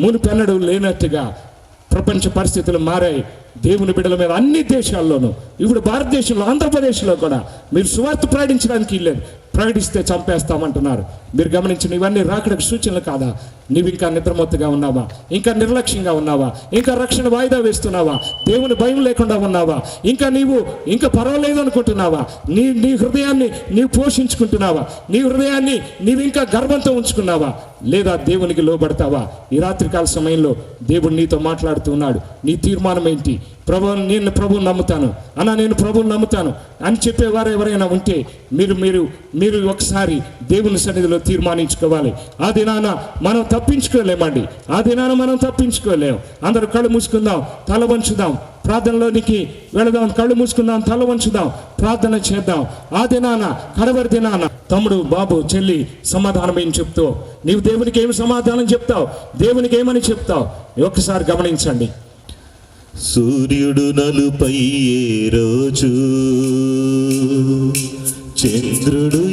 మునిపెన్నడు లేనట్టుగా ప్రపంచ పరిస్థితులు మారాయి. దేవుని బిడ్డల మీద అన్ని దేశాల్లోనూ ఇప్పుడు భారతదేశంలో ఆంధ్రప్రదేశ్లో కూడా మీరు సువార్త ప్రకటించడానికి వెళ్ళారు ప్రకటిస్తే చంపేస్తామంటున్నారు. మీరు గమనించిన ఇవన్నీ రాకడకు సూచనలు కాదా? నీవు ఇంకా నిద్రమత్తుగా ఉన్నావా? ఇంకా నిర్లక్ష్యంగా ఉన్నావా? ఇంకా రక్షణ వాయిదా వేస్తున్నావా? దేవుని భయం లేకుండా ఉన్నావా? ఇంకా నీవు ఇంకా పర్వాలేదు అనుకుంటున్నావా? నీ నీ హృదయాన్ని నీవు పోషించుకుంటున్నావా? నీ హృదయాన్ని నీవు ఇంకా గర్వంతో ఉంచుకున్నావా? లేదా దేవునికి లోబడతావా? ఈ రాత్రికాల సమయంలో దేవుడు నీతో మాట్లాడుతున్నాడు నీ తీర్మానం ఏంటి? ప్రభు నేను ప్రభువుని నమ్ముతాను. అన్న నేను ప్రభువుని నమ్ముతాను అని చెప్పేవారు ఎవరైనా ఉంటే మీరు మీరు మీరు ఒకసారి దేవుని సన్నిధిలో తీర్మానించుకోవాలి. ఆ దినాన మనం తప్పించుకోలేమండి. ఆ దినాన మనం తప్పించుకోలేం. అందరూ కళ్ళు మూసుకుందాం తల వంచుదాం. ప్రార్థనలోనికి వెళదాం కళ్ళు మూసుకుందాం తల వంచుదాం. ప్రార్థన చేద్దాం. ఆ దినాన కడవరి దినాన తమ్ముడు బాబు చెల్లి సమాధానం ఏం చెప్తావు నీవు దేవునికి ఏమి సమాధానం చెప్తావు? దేవునికి ఏమని చెప్తావు? ఒక్కసారి గమనించండి. సూర్యుడు నలుపై రోజు? చంద్రుడు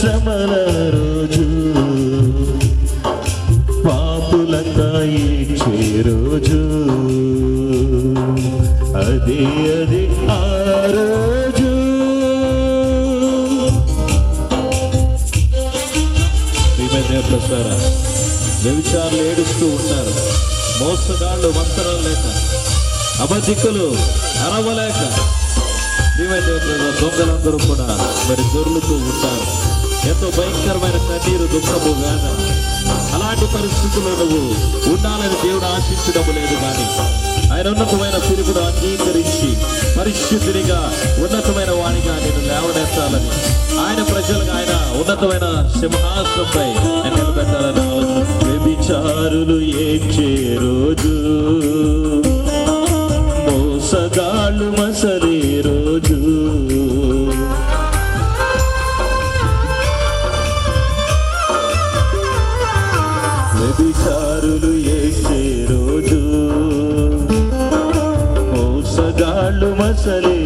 శ్రమల రోజు. పాపులంతా ఏడ్చే రోజు. అదే అదే ఆ రోజు. ప్రసార వ్యభిచారులు ఏడుస్తూ ఉంటారు మోసగాళ్ళు మంత్రాలు లేక అబద్ధికులు అరవలేక. ప్రియమైన దొంగలందరూ కూడా మరి దొర్లుతూ ఉంటారు. ఎంతో భయంకరమైన కన్నీరు దుఃఖము వేద అలాంటి పరిస్థితుల్లో నువ్వు ఉండాలని దేవుడు ఆశించడం లేదు కానీ ఆయన ఉన్నతమైన పిలుపును అంగీకరించి పరిశుద్ధినిగా ఉన్నతమైన వాణిగా నేను లేవనెత్తాలని ఆయన ప్రజలకు ఆయన ఉన్నతమైన సింహాసనంపై నిలబెట్టాలని ఆలోచన వ్యభిచారులు ఏడ్చే రోజు మోసగాళ్ళు మసరే రోజు మోసగాళ్ళు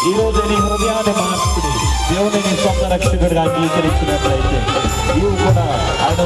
కాదు ఈ రోజు నీ హృదయాన్ని మార్చుకుని దేవుని నీ సొంత రక్షకుడిగా అంగీకరించినట్లయితే నీవు కూడా ఆయన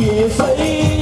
也飞。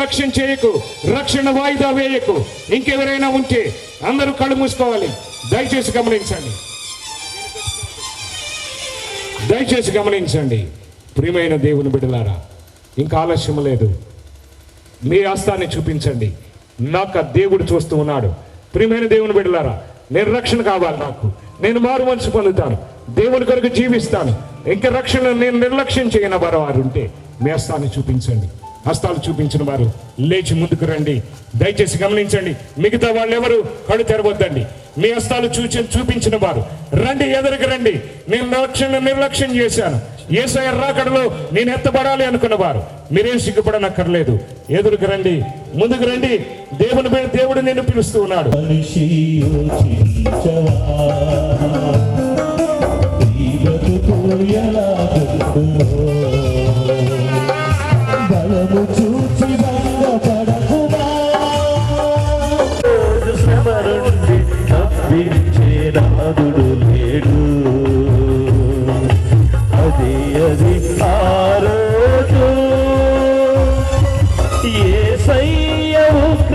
నిర్లక్ష్యం చేయకు రక్షణ వాయిదా వేయకు. ఇంకెవరైనా ఉంటే అందరూ కళ్ళు మూసుకోవాలి. దయచేసి గమనించండి. దయచేసి గమనించండి. ప్రియమైన దేవుని బిడ్డలారా ఇంకా ఆలస్యం లేదు. మీ హస్తాన్ని చూపించండి. నాకు దేవుడు చూస్తూ ఉన్నాడు. ప్రియమైన దేవుని బిడ్డలారా నేను రక్షణ కావాలి నాకు. నేను మారు మనసు పొందుతాను. దేవుని కొరకు జీవిస్తాను. ఇంకా రక్షణ నేను నిర్లక్ష్యం చేయని వారు వారు ఉంటే మీ హస్తాన్ని చూపించండి. హస్తాలు చూపించిన వారు లేచి ముందుకు రండి. దయచేసి గమనించండి. మిగతా వాళ్ళు ఎవరు కళ్ళు తెరవద్దండి. మీ హస్తాలు చూచి చూపించిన వారు. రండి ఎదురుకు రండి. నేను లక్ష్యం నిర్లక్ష్యం చేశాను. ఏసఐ రాకడలో నేను ఎత్తబడాలి అనుకున్న వారు. మీరేం సిగ్గుపడనక్కర్లేదు. ఎదురుకు రండి. ముందుకు రండి. దేవుని దేవుడు నిన్ను పిలుస్తూ ఉన్నాడు.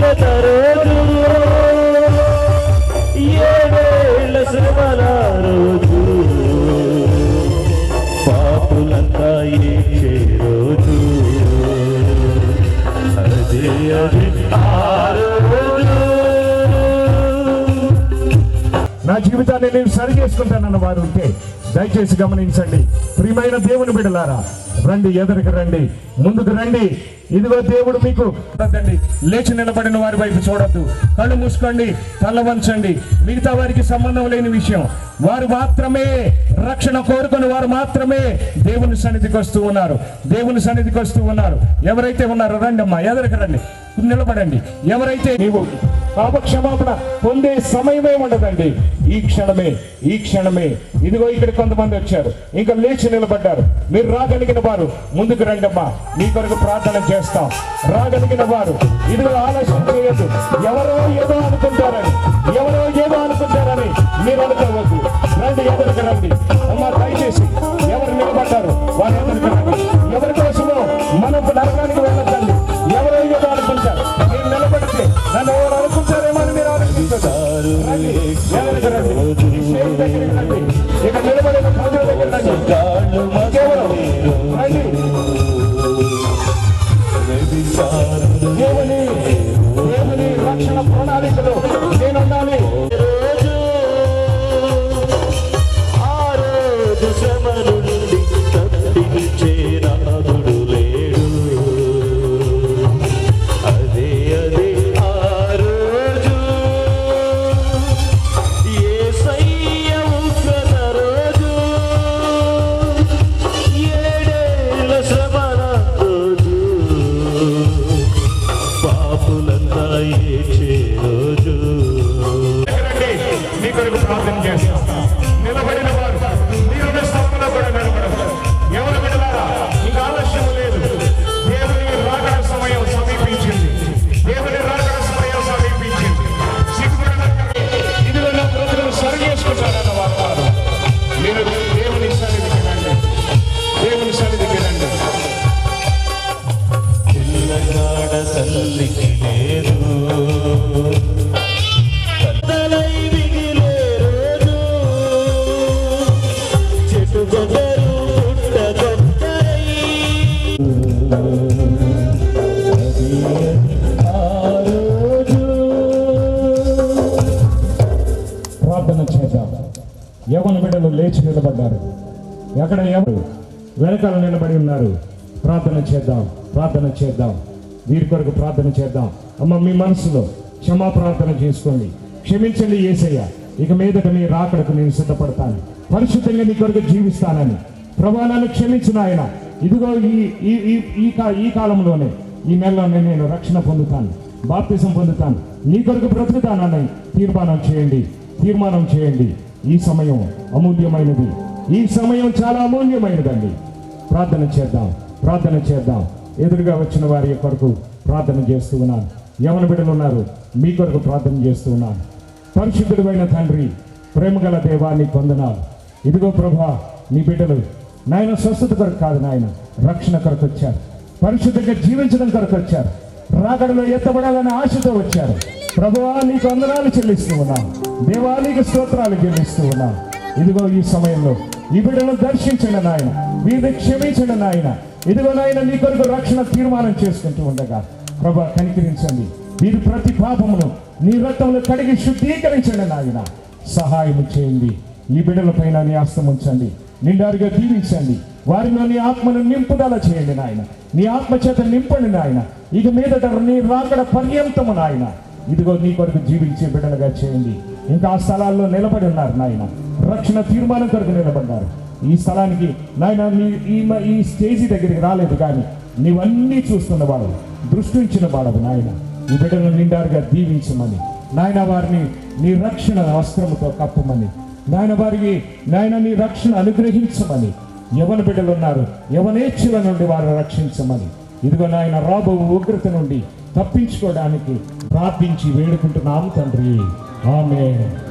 ለጠረዱ የበለስ ባላ నా జీవితాన్ని నేను సరి చేసుకుంటానన్న వారు ఉంటే దయచేసి గమనించండి. ప్రియమైన దేవుని బిడలారా రండి ఎదురుకు రండి ముందుకు రండి. ఇదిగో దేవుడు మీకు వద్దండి. లేచి నిలబడిన వారి వైపు చూడద్దు. కళ్ళు మూసుకోండి తల వంచండి. మిగతా వారికి సంబంధం లేని విషయం. వారు మాత్రమే రక్షణ కోరుకుని వారు మాత్రమే దేవుని సన్నిధికి వస్తూ ఉన్నారు. దేవుని సన్నిధికి వస్తూ ఉన్నారు. ఎవరైతే ఉన్నారో రండి అమ్మా ఎదురుకు రండి. నిలబడండి. ఎవరైతే నీవు పాపక్షమాపణ పొందే సమయమే ఉండదండి. ఈ క్షణమే ఈ క్షణమే. ఇదిగో ఇక్కడ కొంతమంది వచ్చారు. ఇంకా లేచి నిలబడ్డారు. మీరు రాగలిగిన వారు ముందుకు రండమ్మా. మీ కొరకు ప్రార్థన చేస్తాం. రాగలిగిన వారు ఇదిగో ఆలస్యం చేయొద్దు. ఎవరో ఏదో అనుకుంటారని ఎవరో ఏదో అనుకుంటారని మీరు అనుకోవద్దు. రండి ఎదురుకు రండి. ఉన్నారు ప్రార్థన చేద్దాం ప్రార్థన చేద్దాం. వీరి కొరకు ప్రార్థన చేద్దాం. అమ్మ మీ మనసులో క్షమా ప్రార్థన చేసుకోండి. క్షమించండి ఏసయ్య. ఇక మీదట నీ రాకడకు నేను సిద్ధపడతాను. పరిశుద్ధంగా నీ కొరకు జీవిస్తానని. ప్రభావాలను క్షమించిన ఆయన ఇదిగో ఈ ఈ ఈ- ఈ ఈ కాలంలోనే ఈ నెలలోనే నేను రక్షణ పొందుతాను. బాప్తిసం పొందుతాను. నీ కొరకు బ్రతుకుతానని తీర్మానం చేయండి. తీర్మానం చేయండి. ఈ సమయం అమూల్యమైనది. ఈ సమయం చాలా అమూల్యమైనదండి. ప్రార్థన చేద్దాం ప్రార్థన చేద్దాం. ఎదురుగా వచ్చిన వారి కొరకు ప్రార్థన చేస్తూ ఉన్నాను. యవన బిడ్డలు ఉన్నారు మీ కొరకు ప్రార్థన చేస్తూ ఉన్నాను. పరిశుద్ధుడైన తండ్రి ప్రేమగల దేవాన్ని పొందనాలు ఇదిగో ప్రభా నీ బిడ్డలు నాయన స్వస్థత కొరకు కాదు నాయన రక్షణ కొరకు వచ్చారు. పరిశుద్ధంగా జీవించడం కొరకు వచ్చారు. రాగడలో ఎత్తబడాలని ఆశతో వచ్చారు. ప్రభువా నీకు వందనాలు చెల్లిస్తూ ఉన్నాం దేవానికి స్తోత్రాలు చెల్లిస్తూ ఉన్నాం ఇదిగో ఈ సమయంలో ఈ బిడ్డను దర్శించండి నాయన. వీరిని క్షమించండి నాయన. ఇదిగో నాయన నీ కొరకు రక్షణ తీర్మానం చేసుకుంటూ ఉండగా ప్రభా కనికరించండి. వీరి ప్రతి పాపమును నీ రక్తంలో కడిగి శుద్ధీకరించండి నాయన. సహాయం చేయండి. ఈ బిడ్డలపైన నీ ఆస్తం ఉంచండి. నిండారుగా దీవించండి. వారిలో నీ ఆత్మను నింపుదల చేయండి నాయన. నీ ఆత్మ చేత నింపండి నాయన. ఇక మీదట నీ రాకడ పర్యంతము నాయన. ఇదిగో నీ కొరకు జీవించే బిడ్డలుగా చేయండి. ఇంకా ఆ స్థలాల్లో నిలబడి ఉన్నారు నాయన. రక్షణ తీర్మానం కొరకు నిలబడ్డారు. ఈ స్థలానికి నాయన ఈ మ- ఈ స్టేజీ దగ్గరికి రాలేదు కానీ నీవన్నీ చూస్తున్నవాడు దృష్టి దృష్టించిన వాడవు నాయన. ఈ బిడ్డను నిండారుగా దీవించమని. నాయన వారిని నీ రక్షణ వస్త్రముతో కప్పమని. నాయన వారికి నాయన నీ రక్షణ అనుగ్రహించమని. యవన బిడ్డలు ఉన్నారు యవనేచ్ఛల నుండి వారు రక్షించమని. ఇదిగో నాయన రాబో ఉగ్రత నుండి తప్పించుకోవడానికి ప్రార్థించి వేడుకుంటున్నాము తండ్రి. Amém.